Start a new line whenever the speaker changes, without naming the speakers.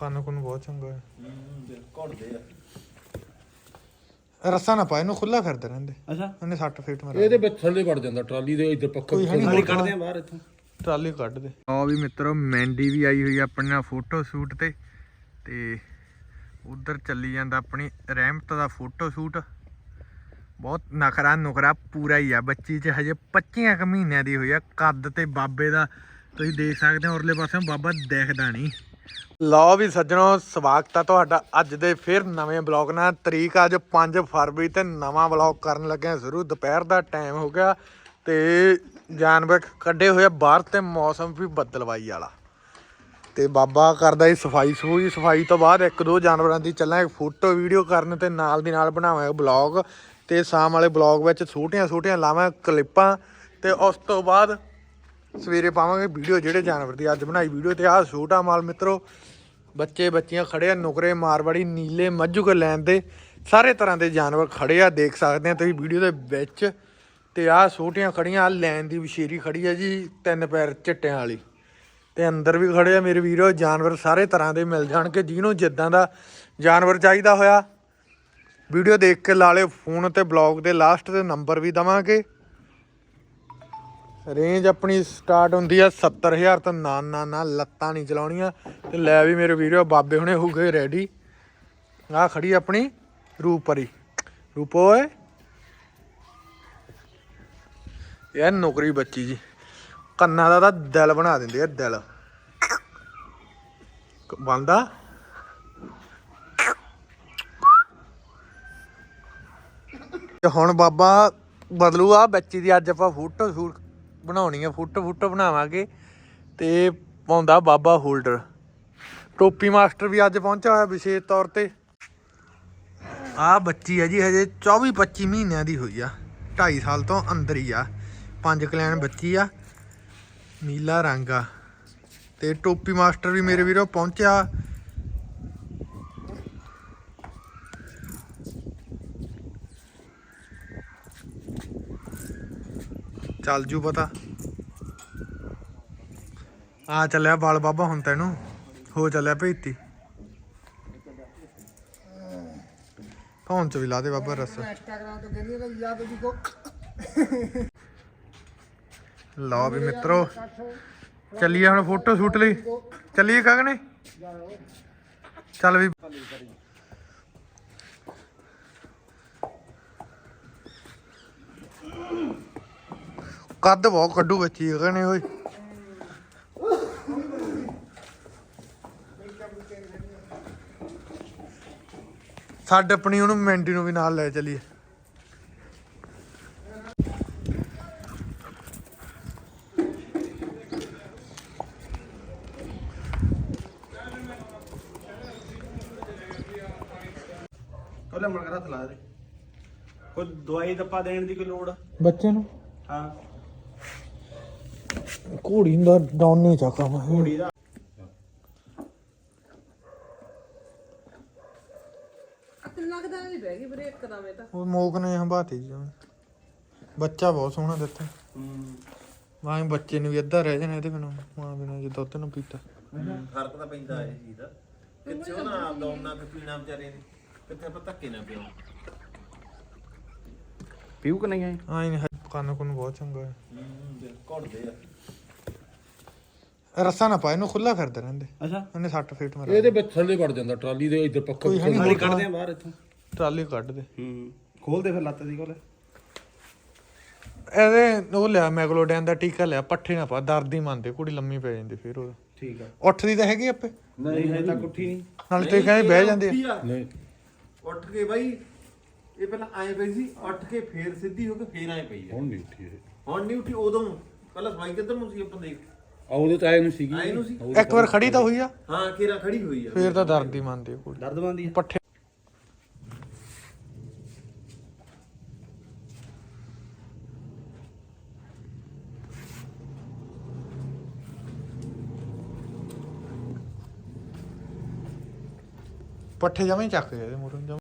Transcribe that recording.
ਕੰਨ ਕੁਨ ਬਹੁਤ ਚੰਗਾ ਹੈ।
ਘੁੱਟਦੇ ਆ
ਰੱਸਾ ਨਾ ਪਾ ਇਹਨੂੰ ਖੁੱਲਾ ਫਿਰਦੇ ਰਹਿੰਦੇ।
ਅੱਛਾ।
ਉਹਨੇ 60 ਫੀਟ ਮਾਰਿਆ
ਇਹਦੇ ਵਿੱਚ ਥੱਲੇ ਵੜ ਜਾਂਦਾ ਟਰਾਲੀ ਦੇ ਇੱਧਰ ਪੱਕਾ
ਕੋਈ ਹੈ
ਕੱਢਦੇ ਆ ਬਾਹਰ ਇੱਥੋਂ।
ਟਰਾਲੀ ਕੱਢ ਦੇ। ਆ ਵੀ ਮਿੱਤਰੋ ਮੈਂਡੀ ਵੀ ਆਈ ਹੋਈ ਆ ਆਪਣੇ ਨਾਲ ਫੋਟੋ ਸ਼ੂਟ ਤੇ। ਤੇ ਉਧਰ ਚੱਲੀ ਜਾਂਦਾ ਆਪਣੀ ਰਹਿਮਤ ਦਾ ਫੋਟੋ ਸ਼ੂਟ। ਬਹੁਤ ਨਖਰਾ ਨੁਖਰਾ ਪੂਰਾ ਹੀ ਆ। ਬੱਚੀ ਚ ਹਜੇ 25 ਕੁ ਮਹੀਨਿਆਂ ਦੀ ਹੋਈ ਆ। ਕੱਦ ਤੇ ਬਾਬੇ ਦਾ ਤੁਸੀਂ ਦੇਖ ਸਕਦੇ ਹੋ ਉਰਲੇ ਪਾਸੇ ਬਾਬਾ ਦਿਖਦਾ ਨਹੀਂ। ਲਓ ਵੀ ਸੱਜਣੋ, ਸਵਾਗਤ ਆ ਤੁਹਾਡਾ ਅੱਜ ਦੇ ਫਿਰ ਨਵੇਂ ਬਲੌਗ ਨਾਲ। ਤਰੀਕ ਅੱਜ 5 ਫਰਵਰੀ ਤੇ ਨਵਾਂ ਬਲੌਗ ਕਰਨ ਲੱਗਿਆ ਜ਼ਰੂਰ ਦੁਪਹਿਰ ਦਾ ਟਾਈਮ ਹੋ ਗਿਆ ਤੇ ਜਾਨਵਰ ਕੱਢੇ ਹੋਏ ਬਾਹਰ ਤੇ ਮੌਸਮ ਵੀ ਬੱਦਲਵਾਈ ਵਾਲਾ। ਤੇ ਬਾਬਾ ਕਰਦਾ ਹੀ ਸਫ਼ਾਈ ਸਫੂਈ। ਸਫ਼ਾਈ ਤੋਂ ਬਾਅਦ ਇੱਕ ਦੋ ਜਾਨਵਰਾਂ ਦੀ ਚੱਲਾਂ ਫੋਟੋ ਵੀਡੀਓ ਕਰਨ ਤੇ ਨਾਲ ਦੀ ਨਾਲ ਬਣਾਵਾਂਗੇ ਬਲੌਗ। ਤੇ ਸ਼ਾਮ ਵਾਲੇ ਬਲੌਗ ਵਿੱਚ ਛੋਟੀਆਂ ਛੋਟੀਆਂ ਲਾਵਾਂ, ਕਲਿੱਪਾਂ ਤੇ ਉਸ ਤੋਂ ਬਾਅਦ ਸਵੇਰੇ ਪਾਵਾਂਗੇ ਵੀਡੀਓ ਜਿਹੜੇ ਜਾਨਵਰ ਦੀ ਅੱਜ ਬਣਾਈ ਵੀਡੀਓ ਤੇ ਆਹ ਛੋਟਾ ਮਾਲ ਮਿੱਤਰੋ। ਬੱਚੇ ਬੱਚੀਆਂ ਖੜੇ ਆ ਨੁਕਰੇ ਮਾਰਵਾੜੀ ਨੀਲੇ ਮੱਝੂ ਕੇ ਲੈਣ ਦੇ। ਸਾਰੇ ਤਰ੍ਹਾਂ ਦੇ ਜਾਨਵਰ ਖੜੇ ਆ, ਦੇਖ ਸਕਦੇ ਆ ਤੁਸੀਂ ਵੀਡੀਓ ਦੇ ਵਿੱਚ। ਤੇ ਆਹ ਛੋਟੀਆਂ ਖੜੀਆਂ ਆ ਲੈਣ ਦੀ ਵਿਸ਼ੇਰੀ ਖੜੀ ਆ ਜੀ, ਤਿੰਨ ਪੈਰ ਚਿੱਟਿਆਂ ਵਾਲੀ। ਤੇ ਅੰਦਰ ਵੀ ਖੜੇ ਆ ਮੇਰੇ ਵੀਰੋ, ਜਾਨਵਰ ਸਾਰੇ ਤਰ੍ਹਾਂ ਦੇ ਮਿਲ ਜਾਣਗੇ, ਜਿਹਨੂੰ ਜਿੱਦਾਂ ਦਾ ਜਾਨਵਰ ਚਾਹੀਦਾ ਹੋਇਆ। ਵੀਡੀਓ ਦੇਖ ਕੇ ਲਾ ਲਿਓ, ਫੋਨ ਤੇ, ਬਲੌਗ ਦੇ ਲਾਸਟ ਤੇ ਨੰਬਰ ਵੀ ਦਵਾਂਗੇ। ਰੇਂਜ ਆਪਣੀ ਸਟਾਰਟ ਹੁੰਦੀ ਆ 70000 ਤੋਂ ਨਾ ਨਾ ਨਾ, ਲੱਤਾਂ ਨਹੀਂ ਚਲਾਉਣੀਆਂ। ਤੇ ਲੈ ਵੀ ਮੇਰੇ ਵੀਡੀਓ ਬਾਬੇ ਹੁਣੇ ਹੋ ਗਏ ਰੈਡੀ ਆ ਖੜੀ ਆਪਣੀ ਰੂਪਰੀ। ਰੂਪੋ ਓਏ। ਇਹ ਨੌਕਰੀ ਬੱਚੀ ਜੀ। ਕੰਨਾਂ ਦਾ ਤਾਂ ਦਿਲ ਬਣਾ ਦਿੰਦੇ ਆ, ਦਿਲ। ਬੰਦਾ। ਤੇ ਹੁਣ ਬਾਬਾ ਬਦਲੂ ਆ ਬੱਚੀ ਦੀ ਅੱਜ ਆਪਾਂ ਫੋਟੋ ਸ਼ੂਟ ਬਣਾਉਣੀ ਆ, ਫੁੱਟ ਫੋਟੋ ਬਣਾਵਾਂਗੇ ਤੇ ਪਾਉਂਦਾ ਬਾਬਾ ਹੋਲਡਰ। ਟੋਪੀ ਮਾਸਟਰ ਵੀ ਅੱਜ ਪਹੁੰਚਿਆ ਹੋਇਆ ਵਿਸ਼ੇਸ਼ ਤੌਰ ਤੇ। ਆ ਬੱਚੀ ਹੈ ਜੀ, ਹਜੇ 24 25 ਮਹੀਨਿਆਂ ਦੀ ਹੋਈ ਆ 2.5 ਸਾਲ ਤੋਂ ਅੰਦਰ ਹੀ ਆ। ਪੰਜ ਕਲੈਣ ਬੱਚੀ ਆ, ਨੀਲਾ ਰੰਗ ਆ। ਤੇ ਟੋਪੀ ਮਾਸਟਰ ਵੀ ਮੇਰੇ ਵੀਰੋ ਪਹੁੰਚਿਆ। ਚੱਲ ਜੂ ਪਤਾ। ਆ ਚੱਲਿਆ ਬਾਲ ਬਾਬਾ ਹੁਣ ਤੈਨੂੰ, ਹੋ ਚੱਲਿਆ ਭੇਤੀ। ਫੋਨ ਚ ਵੀ ਲਾ ਦੇ ਬਾਬਾ ਰਸ। ਇੰਸਟਾਗ੍ਰਾਮ ਵੀ ਮਿੱਤਰੋ, ਚੱਲੀਏ ਹੁਣ ਫੋਟੋ ਸ਼ੂਟ ਲਈ। ਚੱਲੀਏ ਗਗਨੇ ਚੱਲ ਵੀ ਕੱਦ ਬਹੁਤ ਕੱਢੂ ਬੱਚੀ ਕਹਨੇ ਓਏ। ਸਾਡੇ ਆਪਣੀ ਉਹਨੂੰ ਮੈਂਡੀ ਨੂੰ ਵੀ ਨਾਲ ਲੈ ਚੱਲੀਏ।
ਕੋਲੇ ਮਣ ਕਰਾ ਥਲਾ ਦੇ। ਕੋਈ ਦਵਾਈ ਦੱਪਾ ਦੇਣ ਦੀ ਕੋਈ ਲੋੜ?
ਬੱਚੇ ਨੂੰ?
ਹਾਂ।
ਘੋੜੀ ਦਾ ਡਾਊਨ ਨਹੀਂ ਚੱਕਾ ਮੈਂ।
ਕੁੜੀ ਦਾ।
ਲੱਗਦਾ ਨਹੀਂ ਬਹਿ ਗਈ ਇੱਕਦਮ ਇਹ ਤਾਂ।
ਉਹ ਮੋਕ ਨੇ ਹੰਬਾਤੀ ਜੀ ਉਹਨੇ। ਬੱਚਾ ਬਹੁਤ ਸੋਹਣਾ ਦਿੱਤਾ।
ਹੂੰ।
ਮਾਂ ਬੱਚੇ ਨੂੰ ਵੀ ਅੱਧਾ ਰਹਿ ਜਾਣਾ ਇਹਦੇ ਬਿਨਾਂ ਮਾਂ ਬਿਨਾਂ ਜੇ ਦੁੱਧ ਨੂੰ ਪੀਤਾ।
ਫ਼ਰਕ ਤਾਂ ਪੈਂਦਾ ਇਹ ਚੀਜ਼ ਦਾ। ਕਿੱਥੇ ਉਹ ਨਾ ਕਿ ਪੀਣਾ ਵਿਚਾਰੇ ਨੇ। ਕਿੱਥੇ ਆਪਾਂ ਧੱਕੇ ਨਾ ਪਿਓ ਪੀਊ ਕਿ ਨਹੀਂ ਆਏ?
ਆਈ ਨਹੀਂ ਕੰਨ ਕੁਨ ਬਹੁਤ ਚੰਗਾ ਹੈ।
ਹੂੰ ਘੁੱਟਦੇ ਆ।
ਰੱਸਾ ਨਾ ਪਾ ਇਹਨੂੰ ਖੁੱਲਾ ਫਿਰਦੇ ਰਹਿੰਦੇ।
ਅੱਛਾ।
ਉਹਨੇ 60 ਫੀਟ ਮਾਰਿਆ
ਇਹਦੇ ਵਿੱਚ ਥੱਲੇ ਵੜ ਜਾਂਦਾ ਟਰਾਲੀ ਦੇ ਇੱਧਰ ਪੱਕਾ
ਕੋਈ ਹੈ ਨਹੀਂ
ਸਾਰੀ ਕੱਢਦੇ ਆ ਬਾਹਰ ਇੱਥੋਂ।
ਟਰਾਲੀ ਕੱਢ ਦੇ।
ਹੂੰ ਖੋਲਦੇ ਫਿਰ ਲੱਤ ਦੀ ਕੋਲੇ।
ਇਹਦੇ ਉਹ ਲਿਆ ਮੈਗਲੋਡੈਨ ਦਾ ਟੀਕਾ ਲਿਆ ਪੱਠੇ ਨਾ ਪਾ ਦਰਦ ਹੀ ਮੰਨਦੇ ਕੁੜੀ ਲੰਮੀ ਪੈ ਜਾਂਦੀ ਫਿਰ ਉਹ।
ਠੀਕ ਆ।
ਉੱਠਦੀ ਤਾਂ ਹੈਗੀ ਆਪੇ।
ਨਹੀਂ ਹਜੇ ਤੱਕ ਉੱਠੀ ਨਹੀਂ।
ਨਾਲ ਤੇ ਕਹਿੰਦੇ ਬਹਿ ਜਾਂਦੇ ਆ।
ਨਹੀਂ।
ਉੱਠ ਕੇ ਬਾਈ ਇਹ ਪਹਿਲਾਂ ਐਂ ਪਈ ਸੀ ਉੱਠ ਕੇ ਫੇਰ ਸਿੱਧੀ ਹੋ ਕੇ ਫੇਰ ਐਂ ਪਈ ਆ
ਹੁਣ ਨਹੀਂ ਉੱਠੀ ਇਹ।
ਹੁਣ ਨਹੀਂ ਉੱਠੀ ਉਦੋਂ ਪਹਿਲਾਂ ਸਵਾਈ ਕਿੱਧਰ ਨੂੰ ਸੀ ਆਪਾਂ ਦੇਖ?
ਆ ਉਹਦੇ ਤਾਂ ਆਏ ਨੂੰ ਸੀਗੀ।
ਆਏ ਨੂੰ ਸੀ?
ਇੱਕ ਵਾਰ ਖੜੀ ਤਾਂ ਹੋਈ ਆ।
ਹਾਂ ਕੇਰਾ ਖੜੀ ਹੋਈ ਆ।
ਫੇਰ ਤਾਂ ਦਰਦ ਹੀ ਮੰਨਦੀ ਆ ਕੁੜੀ
ਦਰਦ ਬੰਦੀ
ਪੱਠੇ ਪੱਠੇ ਜਮਾਂ ਚੱਕ ਗਏ ਇਹਦੇ ਮੂਹਰੋਂ ਜਮਾਂ